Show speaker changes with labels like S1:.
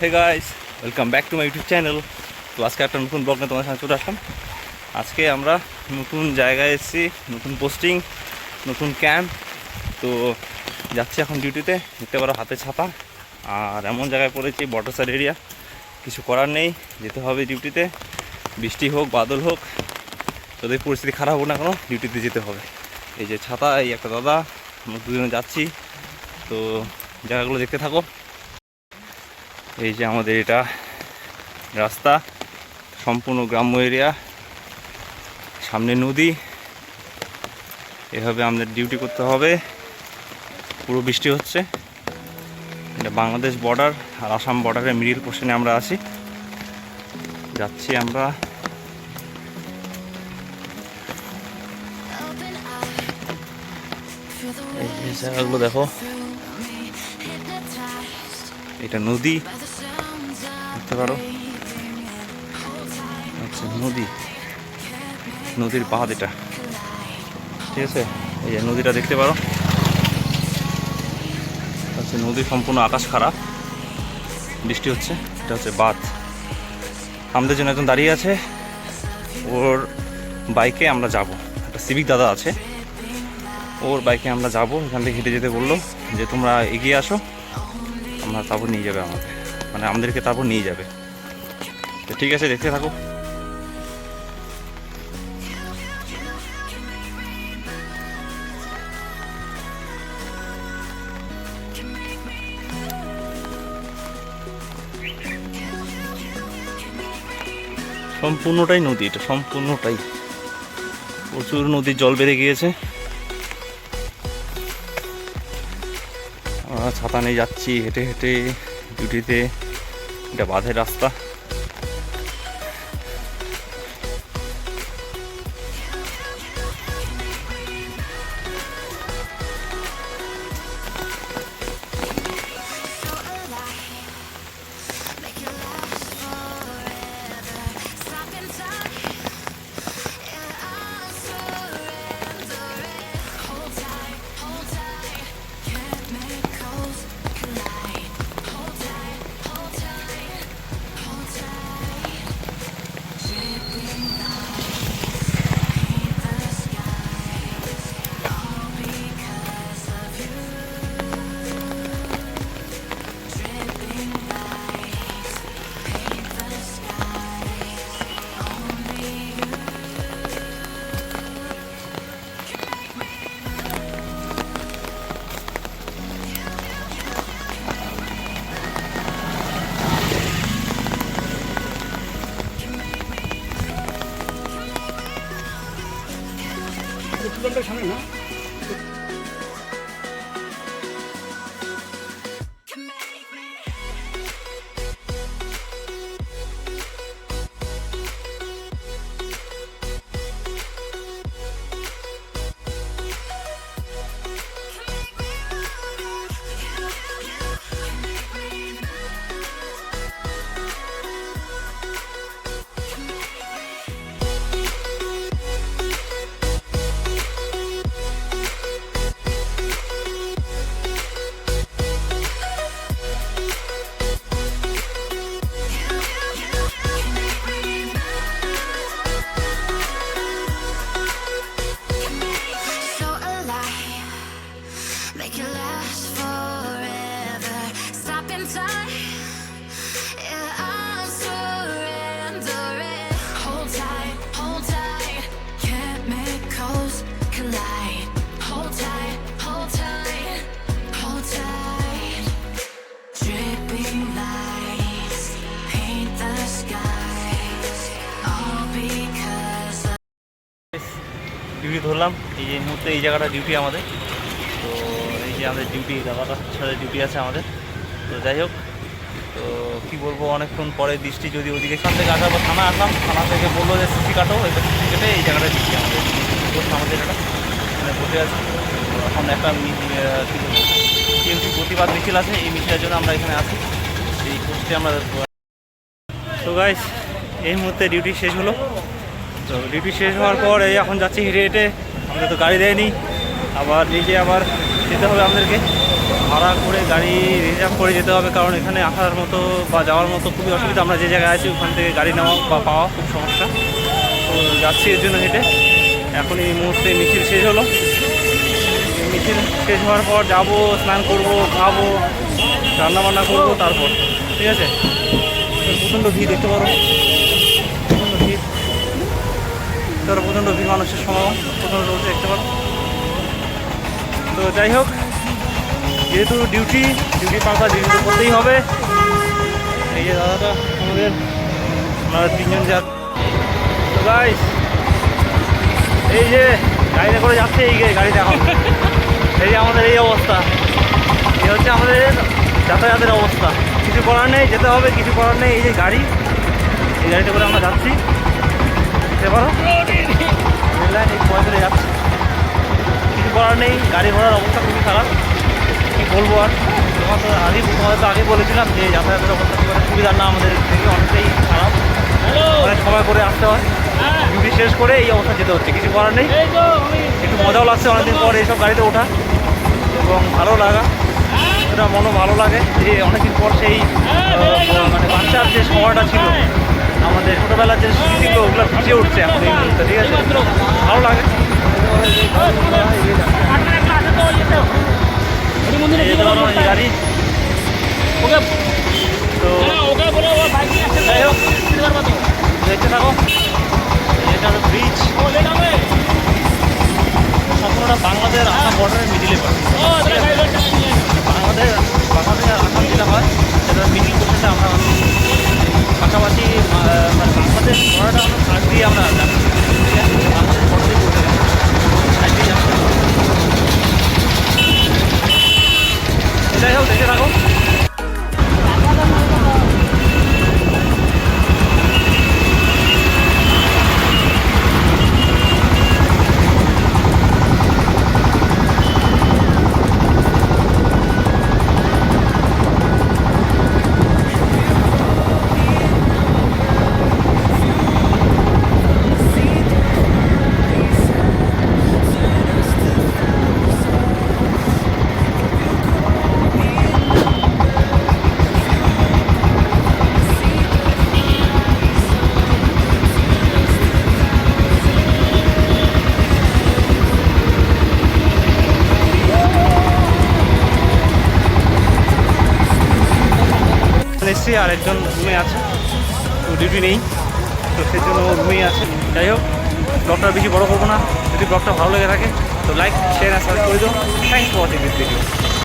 S1: Hey guys welcome back to my YouTube channel তো আজকে একটা নতুন ব্লগ নিয়ে তোমার সাথে চলে আসলাম। আজকে আমরা নতুন জায়গায় এসেছি, নতুন পোস্টিং নতুন ক্যাম্প তো যাচ্ছি এখন ডিউটিতে দেখতে পারো হাতে ছাতা। আর এমন জায়গায় পড়েছি বটসার এরিয়া কিছু করার নেই, যেতে হবে ডিউটিতে বৃষ্টি হোক, বাদল হোক যদি পরিস্থিতি খারাপ হোক না কেন ডিউটিতে যেতে হবে। এই যে ছাতা, এই একটা দাদা, আমরা দুজনে যাচ্ছি। তো জায়গাগুলো দেখতে থাকো। এই যে আমাদের এটা রাস্তা, সম্পূর্ণ গ্রাম্য এরিয়া, সামনে নদী। এভাবে আমাদের ডিউটি করতে হবে। পুরো বৃষ্টি হচ্ছে। এটা বাংলাদেশ বর্ডার আর আসাম বর্ডারের মিডিল পোর্শনে আমরা আছি। যাচ্ছি আমরা। এই জায়গাগুলো দেখো। এটা নদী। দেখতে পারো? আচ্ছা নদী। নদীর বাঁধ এটা। ঠিক আছে? এই যে নদীটা দেখতে পারো? আচ্ছা নদী সম্পূর্ণ আকাশ খারাপ বৃষ্টি হচ্ছে, এটা হচ্ছে বাঁধ। আমাদের জন্য একজন দাঁড়িয়ে আছে। ওর বাইকে আমরা যাব। একটা সিভিক দাদা আছে। ওর বাইকে আমরা যাব। এখান থেকে হেঁটে যেতে বলল যে, তোমরা এগিয়ে আসো। আমরা তারপর নিয়ে যাবে আমাদের মানে আমাদেরকে তারপর নিয়ে যাবে। তো ঠিক আছে, দেখতে থাকো। সম্পূর্ণটাই নদী, এটা সম্পূর্ণটাই। প্রচুর নদীর জল বেড়ে গিয়েছে। ছাতা নিয়ে যাচ্ছি হেঁটে হেঁটে ডিউটিতে এটা বাঁধের রাস্তা।
S2: 샤메나?
S1: ডিউটি ধরলাম। এই যে মুহূর্তে এই জায়গাটা ডিউটি আমাদের। তো এই যে আমাদের ডিউটি দাদাটার সাথে ডিউটি আছে আমাদের। তো যাই হোক, তো কী বলব, অনেকক্ষণ পরে দৃষ্টি যদি ওদিকে এখান থেকে আসার পর থানা আসলাম থানা থেকে বলল যে সিসি কাটো, এবার সিসি কেটে এই জায়গাটা ডিউটি আমাদের। পোস্ট আমাদের এটা এখানে বসে আছে। এখন একটা টিএমসি প্রতিবাদ মিছিল আছে। এই মিছিলের জন্য আমরা এখানে আছি। এই পোস্টে আমরা তো গাইস এই মুহূর্তে ডিউটি শেষ হলো। তো ডিউটি শেষ হওয়ার পর এই এখন যাচ্ছি হেঁটে হেঁটে। আমাদের তো গাড়ি দেয়নি। আবার নিজে আবার যেতে হবে আমাদেরকে। ভাড়া করে গাড়ি রিজার্ভ করে যেতে হবে, কারণ এখানে আসার মতো বা যাওয়ার মতো খুবই অসুবিধা। আমরা যে জায়গায় আছি, ওখান থেকে গাড়ি নেওয়া বা পাওয়া খুব সমস্যা। তো যাচ্ছি এর জন্য হেঁটে। এখন এই মুহূর্তে মিছিল শেষ হলো। মিছিল শেষ হওয়ার পর যাব, স্নান করব, খাব, রান্নাবান্না করব, তারপর। ঠিক আছে? প্রচণ্ড ভিড় দেখতে পারো। ধরো প্রচণ্ড ভিড় মানুষের সমাগম, প্রচণ্ড রয়েছে দেখতে পারো তো যাই হোক, যেহেতু ডিউটি ডিউটি পাকা ডিউটি করতেই হবে। এই যে দাদাটা আমাদের ওনারা তিনজন যা তো গাইস এই যে গাড়িতে করে যাচ্ছে এই গাড়িতে এখন। এই যে আমাদের এই অবস্থা। এই হচ্ছে আমাদের যাতায়াতের অবস্থা। কিছু করার নেই, যেতে হবে, কিছু করার নেই। এই যে গাড়ি, এই গাড়িতে করে আমরা যাচ্ছি। যেতে পারো রেল লাইন এই পথে করে যাচ্ছি। কিছু করার নেই গাড়ি ঘোড়ার অবস্থা খুবই খারাপ। কি বলব আর? তোমার তো আগেই তোমাদের তো আগে বলেছিলাম যে যাতায়াতের অবস্থা খুব একটা সুবিধার না আমাদের থেকে অনেকটাই খারাপ। অনেক সময় করে আসতে হয়। ডিউটি শেষ করে এই অবস্থা যেতে হচ্ছে। কিছু করার নেই। একটু মজাও লাগছে অনেকদিন পর এইসব গাড়িতে ওঠা। এবং ভালো লাগা। সেটা মনও ভালো লাগে যে অনেকদিন পর সেই মানে বাচ্চার যে সময়টা ছিল আমাদের ছোটোবেলার যে স্মৃতিগুলো ওগুলো ভিজে উঠছে এখন এই মুহূর্তে ঠিক আছে? ভালো লাগে। গাড়ি তো যাই হোক দেখতে থাকো। এটা হলো ব্রিজ সম্পূর্ণটা বাংলাদেশ আসাম বর্ডারের মিডিলে পড়ে বাংলাদেশ বাংলাদেশ আর আসাম যেটা হয় সেটা মিডিল পোর্শনটা আমরা আছি। পাশাপাশি আহ, মানে বাংলাদেশ আমরা ভাগ দিয়ে আমরা যাচ্ছি। যাই হোক দেখে থাকো এসছি আর একজন রুমে আছে। তো ডিউটি নেই। তো সেজন্য ও রুমেই আছে। যাই হোক ব্লগটা বেশি বড় করব না। যদি ব্লগটা ভালো লেগে থাকে, তো লাইক শেয়ার আর সাবস্ক্রাইব করে দিও। Thanks for watching this video